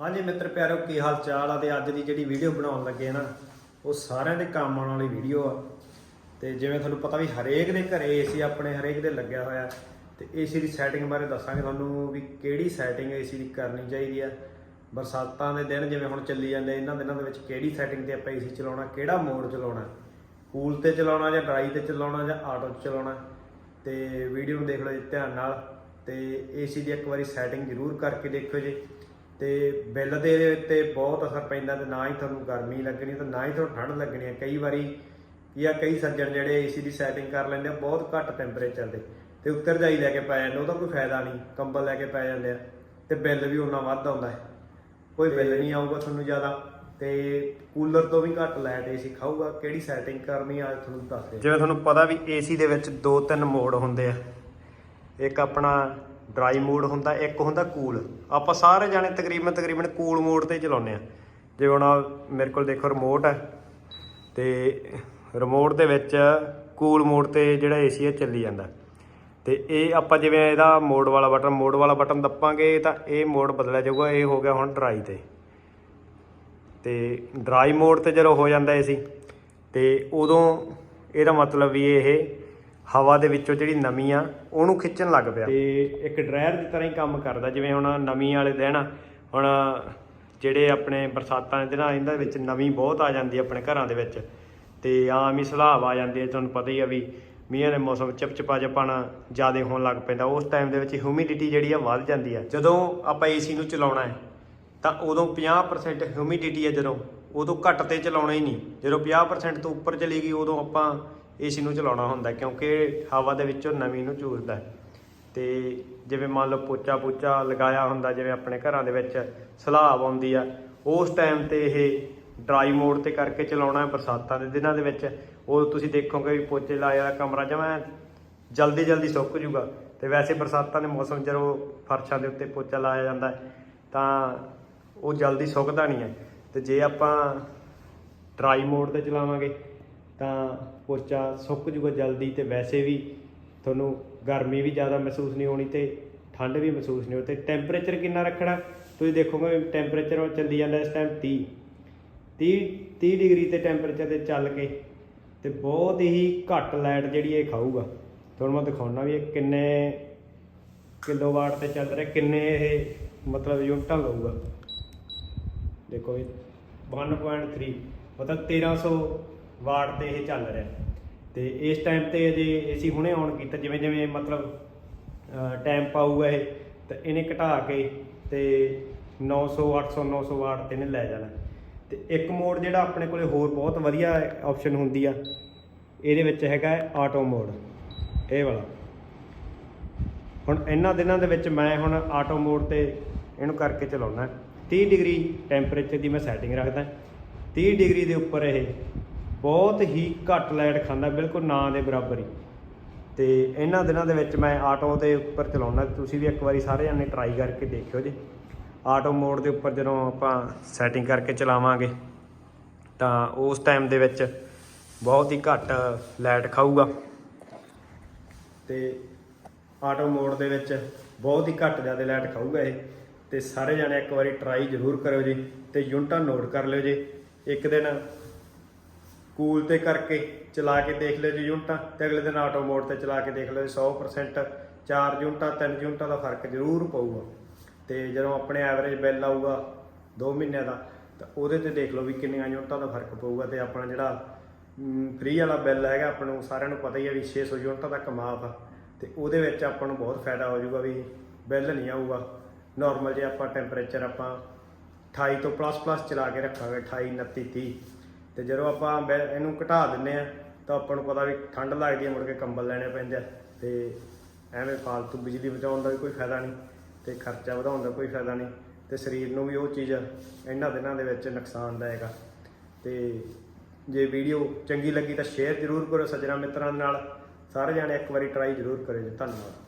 ਹਾਂਜੀ ਮਿੱਤਰ ਪਿਆਰੋ, ਕੀ ਹਾਲ ਚਾਲ ਆ? ਤੇ ਅੱਜ ਦੀ ਜਿਹੜੀ ਵੀਡੀਓ ਬਣਾਉਣ ਲੱਗੇ ਨਾ, ਉਹ ਸਾਰਿਆਂ ਦੇ ਕੰਮ ਆਉਣ ਵਾਲੀ ਵੀਡੀਓ ਆ। ਤੇ ਜਿਵੇਂ ਤੁਹਾਨੂੰ ਪਤਾ ਵੀ ਹਰੇਕ ਦੇ ਘਰੇ ਏਸੀ ਆਪਣੇ ਹਰੇਕ ਦੇ ਲੱਗਿਆ ਹੋਇਆ। ਤੇ ਏਸੀ ਦੀ ਸੈਟਿੰਗ ਬਾਰੇ ਦੱਸਾਂਗੇ ਤੁਹਾਨੂੰ ਵੀ ਕਿਹੜੀ ਸੈਟਿੰਗ ਏਸੀ ਦੀ ਕਰਨੀ ਚਾਹੀਦੀ ਆ। ਬਰਸਾਤਾਂ ਦੇ ਦਿਨ ਜਿਵੇਂ ਹੁਣ ਚੱਲੀ ਜਾਂਦੇ, ਇਹਨਾਂ ਦਿਨਾਂ ਦੇ ਵਿੱਚ ਕਿਹੜੀ ਸੈਟਿੰਗ ਤੇ ਆਪਾਂ ਏਸੀ ਚਲਾਉਣਾ, ਕਿਹੜਾ ਮੋਡ ਚਲਾਉਣਾ? ਕੂਲ ਤੇ ਚਲਾਉਣਾ ਜਾਂ ਡਰਾਈ ਤੇ ਚਲਾਉਣਾ ਜਾਂ ਆਟੋ 'ਚ ਚਲਾਉਣਾ? ਤੇ ਵੀਡੀਓ ਨੂੰ ਦੇਖ ਲਓ ਜੀ ਧਿਆਨ ਨਾਲ। ਤੇ ਏਸੀ ਦੀ ਇੱਕ ਵਾਰੀ ਸੈਟਿੰਗ ਜ਼ਰੂਰ ਕਰਕੇ ਦੇਖਿਓ ਜੀ। ਤੇ ਬਿੱਲ ਦੇ ਉੱਤੇ ਬਹੁਤ ਅਸਰ ਪੈਂਦਾ ਤੇ ਨਾ ਹੀ ਤੁਹਾਨੂੰ ਗਰਮੀ ਲੱਗਣੀ ਤੇ ਨਾ ਹੀ ਤੁਹਾਨੂੰ ਠੰਡ ਲੱਗਣੀ ਹੈ। ਕਈ ਵਾਰੀ ਆ ਕਈ ਸੱਜਣ ਜਿਹੜੇ ਏਸੀ ਦੀ ਸੈਟਿੰਗ ਕਰ ਲੈਂਦੇ ਆ ਬਹੁਤ ਘੱਟ ਟੈਂਪਰੇਚਰ ਦੇ ਤੇ ਉੱਤਰ ਜਾਈ ਲੈ ਕੇ ਪੈ ਜਾਂਦੇ ਉਹਦਾ ਕੋਈ ਫਾਇਦਾ ਨਹੀਂ ਕੰਬਲ ਲੈ ਕੇ ਪੈ ਜਾਂਦੇ ਆ। ਤੇ ਬਿੱਲ ਵੀ ਉਹਨਾਂ ਵੱਧ ਆਉਂਦਾ ਹੈ। ਕੋਈ ਬਿੱਲ ਨਹੀਂ ਆਊਗਾ ਤੁਹਾਨੂੰ ਜ਼ਿਆਦਾ। ਤੇ ਕੂਲਰ ਤੋਂ ਵੀ ਘੱਟ ਲਾਈਟ ਏਸੀ ਖਾਊਗਾ ਕਿਹੜੀ ਸੈਟਿੰਗ ਕਰਨੀ ਆ ਤੁਹਾਨੂੰ ਦੱਸ ਦੇ ਜਿਵੇਂ ਤੁਹਾਨੂੰ ਪਤਾ ਵੀ ਏਸੀ ਦੇ ਵਿੱਚ ਦੋ ਤਿੰਨ ਮੋਡ ਹੁੰਦੇ ਆ। ਇੱਕ ਆਪਣਾ ਡਰਾਈ ਮੋਡ ਹੁੰਦਾ, ਇੱਕ ਹੁੰਦਾ ਕੂਲ ਆਪਾਂ ਸਾਰੇ ਜਾਣੇ ਤਕਰੀਬਨ ਤਕਰੀਬਨ ਕੂਲ ਮੋਡ ਤੇ ਚਲਾਉਂਦੇ ਆ ਜਿਵੇਂ ਹੁਣ ਮੇਰੇ ਕੋਲ ਦੇਖੋ ਰਿਮੋਟ ਹੈ, ਤੇ ਰਿਮੋਟ ਦੇ ਵਿੱਚ ਕੂਲ ਮੋਡ ਤੇ ਜਿਹੜਾ ਏਸੀ ਹੈ ਚੱਲੀ ਜਾਂਦਾ। ਤੇ ਇਹ ਆਪਾਂ ਜਿਵੇਂ ਇਹਦਾ ਮੋਡ ਵਾਲਾ ਬਟਨ ਮੋਡ ਵਾਲਾ ਬਟਨ ਦੱਪਾਂਗੇ ਤਾਂ ਇਹ ਮੋਡ ਬਦਲਿਆ ਜਾਊਗਾ, ਇਹ ਹੋ ਗਿਆ ਹੁਣ ਡਰਾਈ ਤੇ। ਤੇ ਡਰਾਈ ਮੋਡ ਤੇ ਜਦੋਂ ਹੋ ਜਾਂਦਾ ਏਸੀ ਤੇ ਉਦੋਂ ਇਹਦਾ ਮਤਲਬ ਵੀ ਇਹ ਹਵਾ ਦੇ ਵਿੱਚੋਂ ਜਿਹੜੀ ਨਮੀ ਆ ਉਹਨੂੰ ਖਿੱਚਣ ਲੱਗ ਪਿਆ। ਤੇ ਇੱਕ ਡਰਾਇਰ ਦੀ ਤਰ੍ਹਾਂ ਹੀ ਕੰਮ ਕਰਦਾ, ਜਿਵੇਂ ਹੁਣ ਨਮੀ ਵਾਲੇ ਦਿਨ, ਹੁਣ ਜਿਹੜੇ ਆਪਣੇ ਬਰਸਾਤਾਂ ਦੇ ਦਿਨਾਂ ਇਹਨਾਂ ਦੇ ਵਿੱਚ ਨਮੀ ਬਹੁਤ ਆ ਜਾਂਦੀ ਆਪਣੇ ਘਰਾਂ ਦੇ ਵਿੱਚ। ਤੇ ਆਮ ਹੀ ਸਲਾਬ ਆ ਜਾਂਦੀ ਹੈ ਤੁਹਾਨੂੰ ਪਤਾ ਹੀ ਆ ਵੀ ਮੀਂਹਾਂ ਦੇ ਮੌਸਮ ਚਿਪਚਿਪਾ ਜਿਹਾਪਣ ਜ਼ਿਆਦਾ ਹੋਣ ਲੱਗ ਪੈਂਦਾ। ਉਸ ਟਾਈਮ ਦੇ ਵਿੱਚ ਹਿਊਮਿਡਿਟੀ ਜਿਹੜੀ ਆ ਵੱਧ ਜਾਂਦੀ ਆ। ਜਦੋਂ ਆਪਾਂ ਏਸੀ ਨੂੰ ਚਲਾਉਣਾ ਹੈ, ਤਾਂ ਉਦੋਂ 50% ਹਿਊਮਿਡਿਟੀ ਆ ਜਦੋਂ, ਉਦੋਂ ਘੱਟ ਤੇ ਚਲਾਉਣਾ ਹੀ ਨਹੀਂ। ਜਦੋਂ 50% ਤੋਂ ਉੱਪਰ ਚਲੀ ਗਈ, ਉਦੋਂ ਆਪਾਂ ਏਸੀ ਨੂੰ ਚਲਾਉਣਾ ਹੁੰਦਾ, ਕਿਉਂਕਿ ਹਵਾ ਦੇ ਵਿੱਚੋਂ ਨਮੀ ਨੂੰ ਚੂਰਦਾ ਹੈ। ਤੇ ਜਿਵੇਂ ਮੰਨ ਲਓ ਪੋਚਾ ਪੋਚਾ ਲਗਾਇਆ ਹੁੰਦਾ, ਜਿਵੇਂ ਆਪਣੇ ਘਰਾਂ ਦੇ ਵਿੱਚ ਸਲਾਬ ਆਉਂਦੀ ਆ, ਉਸ ਟਾਈਮ ਤੇ ਇਹ ਡਰਾਈ ਮੋਡ ਤੇ ਕਰਕੇ ਚਲਾਉਣਾ ਹੈ ਬਰਸਾਤਾਂ ਦੇ ਦਿਨਾਂ ਦੇ ਵਿੱਚ। ਉਹ ਤੁਸੀਂ ਦੇਖੋਗੇ ਵੀ ਪੋਚੇ ਲਾਇਆ ਵਾਲਾ ਕਮਰਾ ਜਮਾਂ ਜਲਦੀ ਜਲਦੀ ਸੁੱਕ ਜੂਗਾ ਤੇ ਵੈਸੇ ਬਰਸਾਤਾਂ ਦੇ ਮੌਸਮ ਜਦੋਂ ਫਰਸ਼ਾਂ ਦੇ ਉੱਤੇ ਪੋਚਾ ਲਾਇਆ ਜਾਂਦਾ, ਤਾਂ ਉਹ ਜਲਦੀ ਸੁੱਕਦਾ ਨਹੀਂ ਹੈ। ਤੇ ਜੇ ਆਪਾਂ ਡਰਾਈ ਮੋਡ ਤੇ ਚਲਾਵਾਂਗੇ ਤਾਂ ਪੋਚਾ ਸੁੱਕ ਜੂਗਾ ਜਲਦੀ ਤੇ ਵੈਸੇ ਵੀ ਤੁਹਾਨੂੰ ਗਰਮੀ ਵੀ ਜ਼ਿਆਦਾ ਮਹਿਸੂਸ ਨਹੀਂ ਹੋਣੀ ਤੇ ਠੰਡ ਵੀ ਮਹਿਸੂਸ ਨਹੀਂ ਹੋਣੀ ਤੇ ਟੈਂਪਰੇਚਰ ਕਿੰਨਾ ਰੱਖਣਾ? ਤੁਸੀਂ ਦੇਖੋਗੇ ਟੈਂਪਰੇਚਰ ਚੱਲੀ ਜਾਂਦਾ ਇਸ ਟਾਈਮ 30 30 30 ਡਿਗਰੀ ਤੇ ਟੈਂਪਰੇਚਰ ਤੇ ਚੱਲ ਕੇ ਤੇ ਬਹੁਤ ਹੀ ਘੱਟ ਲਾਈਟ ਜਿਹੜੀ ਇਹ ਖਾਊਗਾ। ਤੁਹਾਨੂੰ ਮੈਂ ਦਿਖਾਉਣਾ ਵੀ ਇਹ ਕਿੰਨੇ ਕਿਲੋਵਾਟ ਤੇ ਚੱਲ ਰਿਹਾ, ਕਿੰਨੇ ਇਹ ਮਤਲਬ ਯੂਨਿਟਾਂ ਲਊਗਾ। ਦੇਖੋ ਇਹ 1.3 ਮਤਲਬ 1300 ਵਾਟ ਤੇ ਇਹ ਚੱਲ ਰਿਹਾ। ਤੇ ਇਸ ਟਾਈਮ ਤੇ ਜੇ ਏਸੀ ਹੁਣੇ ਆਨ ਕੀਤਾ, ਜਿਵੇਂ ਜਿਵੇਂ ਮਤਲਬ ਟਾਈਮ ਪਾਊਗਾ ਇਹ, ਤਾਂ ਇਹਨੇ ਘਟਾ ਕੇ ਤੇ 900 800 900 ਵਾਟ ਤੇ ਇਹਨੇ ਲੈ ਜਾਣਾ। ਤੇ ਇੱਕ ਮੋਡ ਜਿਹੜਾ ਆਪਣੇ ਕੋਲੇ ਹੋਰ ਬਹੁਤ ਵਧੀਆ ਆਪਸ਼ਨ ਹੁੰਦੀ ਆ, ਇਹਦੇ ਵਿੱਚ ਹੈਗਾ ਆਟੋ ਮੋਡ ਇਹ ਵਾਲਾ। ਹੁਣ ਇਹਨਾਂ ਦਿਨਾਂ ਦੇ ਵਿੱਚ ਮੈਂ ਹੁਣ ਆਟੋ ਮੋਡ ਤੇ ਇਹਨੂੰ ਕਰਕੇ ਚਲਾਉਣਾ। 30 ਡਿਗਰੀ ਟੈਂਪਰੇਚਰ ਦੀ ਮੈਂ ਸੈਟਿੰਗ ਰੱਖਦਾ। 30 ਡਿਗਰੀ ਦੇ ਉੱਪਰ ਇਹ ਬਹੁਤ ਹੀ ਘੱਟ ਲਾਈਟ ਖਾਂਦਾ, ਬਿਲਕੁਲ ਨਾ ਦੇ ਬਰਾਬਰ ਹੀ। ਤੇ ਇਹਨਾਂ ਦਿਨਾਂ ਦੇ ਵਿੱਚ ਮੈਂ ਆਟੋ ਦੇ ਉੱਪਰ ਚਲਾਉਣਾ ਤੁਸੀਂ ਵੀ ਇੱਕ ਵਾਰੀ ਸਾਰੇ ਜਾਣੇ ਟਰਾਈ ਕਰਕੇ ਦੇਖਿਓ ਜੀ। ਆਟੋ ਮੋਡ ਦੇ ਉੱਪਰ ਜਦੋਂ ਆਪਾਂ ਸੈਟਿੰਗ ਕਰਕੇ ਚਲਾਵਾਂਗੇ, ਤਾਂ ਉਸ ਟਾਈਮ ਦੇ ਵਿੱਚ ਬਹੁਤ ਹੀ ਘੱਟ ਲਾਈਟ ਖਾਊਗਾ। ਤੇ ਆਟੋ ਮੋਡ ਦੇ ਵਿੱਚ ਬਹੁਤ ਹੀ ਘੱਟ ਜ਼ਿਆਦਾ ਲਾਈਟ ਖਾਊਗਾ ਇਹ। ਤੇ ਸਾਰੇ ਜਾਣੇ ਇੱਕ ਵਾਰੀ ਟਰਾਈ ਜ਼ਰੂਰ ਕਰਿਓ ਜੀ, ਤੇ ਯੂਨਿਟਾਂ ਨੋਟ ਕਰ ਲਿਓ ਜੀ। ਇੱਕ ਦਿਨ ਸਕੂਲ ਤੇ ਕਰਕੇ ਚਲਾ ਕੇ ਦੇਖ ਲਿਓ ਜੀ ਯੂਨਿਟਾਂ ਤੇ ਅਗਲੇ ਦਿਨ ਆਟੋ ਮੋਡ ਤੇ ਚਲਾ ਕੇ ਦੇਖ ਲਿਓ ਜੀ 100% ਚਾਰ ਯੂਨਿਟਾਂ, ਤਿੰਨ ਯੂਨਿਟਾਂ ਦਾ ਫ਼ਰਕ ਜ਼ਰੂਰ ਪਊਗਾ। ਤੇ ਜਦੋਂ ਆਪਣੇ ਐਵਰੇਜ ਬਿੱਲ ਆਊਗਾ 2 ਮਹੀਨਿਆਂ ਦਾ, ਤਾਂ ਉਹਦੇ ਤੇ ਦੇਖ ਲਓ ਵੀ ਕਿੰਨੀਆਂ ਯੂਨਿਟਾਂ ਦਾ ਫ਼ਰਕ ਪਊਗਾ ਤੇ ਆਪਣਾ ਜਿਹੜਾ ਫ੍ਰੀ ਵਾਲਾ ਬਿੱਲ ਹੈਗਾ, ਆਪਾਂ ਨੂੰ ਸਾਰਿਆਂ ਨੂੰ ਪਤਾ ਹੀ ਹੈ ਵੀ 600 ਯੂਨਿਟਾਂ ਤੱਕ ਮਾਫ ਆ। ਤੇ ਉਹਦੇ ਵਿੱਚ ਆਪਾਂ ਨੂੰ ਬਹੁਤ ਫਾਇਦਾ ਹੋ ਜਾਊਗਾ ਵੀ ਬਿੱਲ ਨਹੀਂ ਆਊਗਾ। ਨਾਰਮਲ ਜੇ ਆਪਾਂ ਟੈਂਪਰੇਚਰ ਆਪਾਂ 28 ਤੋਂ ਪਲੱਸ ਪਲੱਸ ਚਲਾ ਕੇ ਰੱਖਾਂਗੇ 28 29 30 ਤੇ ਜਦੋਂ ਆਪਾਂ ਬਿ- ਇਹਨੂੰ ਘਟਾ ਦਿੰਨੇ ਆ ਤਾਂ ਆਪਾਂ ਨੂੰ ਪਤਾ ਵੀ ਠੰਡ ਲੱਗਦੀ ਹੈ, ਮੁੜ ਕੇ ਕੰਬਲ ਲੈਣੇ ਪੈਂਦੇ ਆ। ਤੇ ਐਵੇਂ ਫਾਲਤੂ ਬਿਜਲੀ ਬਚਾਉਣ ਦਾ ਵੀ ਕੋਈ ਫਾਇਦਾ ਨਹੀਂ, ਤੇ ਖਰਚਾ ਵਧਾਉਣ ਦਾ ਕੋਈ ਫਾਇਦਾ ਨਹੀਂ, ਤੇ ਸਰੀਰ ਨੂੰ ਵੀ ਉਹ ਚੀਜ਼ ਇਹਨਾਂ ਦਿਨਾਂ ਦੇ ਵਿੱਚ ਨੁਕਸਾਨਦਾਇਕ ਆ। ਤੇ ਜੇ ਵੀਡੀਓ ਚੰਗੀ ਲੱਗੀ ਤਾਂ ਸ਼ੇਅਰ ਜ਼ਰੂਰ ਕਰੋ ਸੱਜਣਾ ਮਿੱਤਰਾਂ ਦੇ ਨਾਲ। ਸਾਰੇ ਜਾਣੇ ਇੱਕ ਵਾਰੀ ਟਰਾਈ ਜ਼ਰੂਰ ਕਰਿਓ ਜੀ। ਧੰਨਵਾਦ।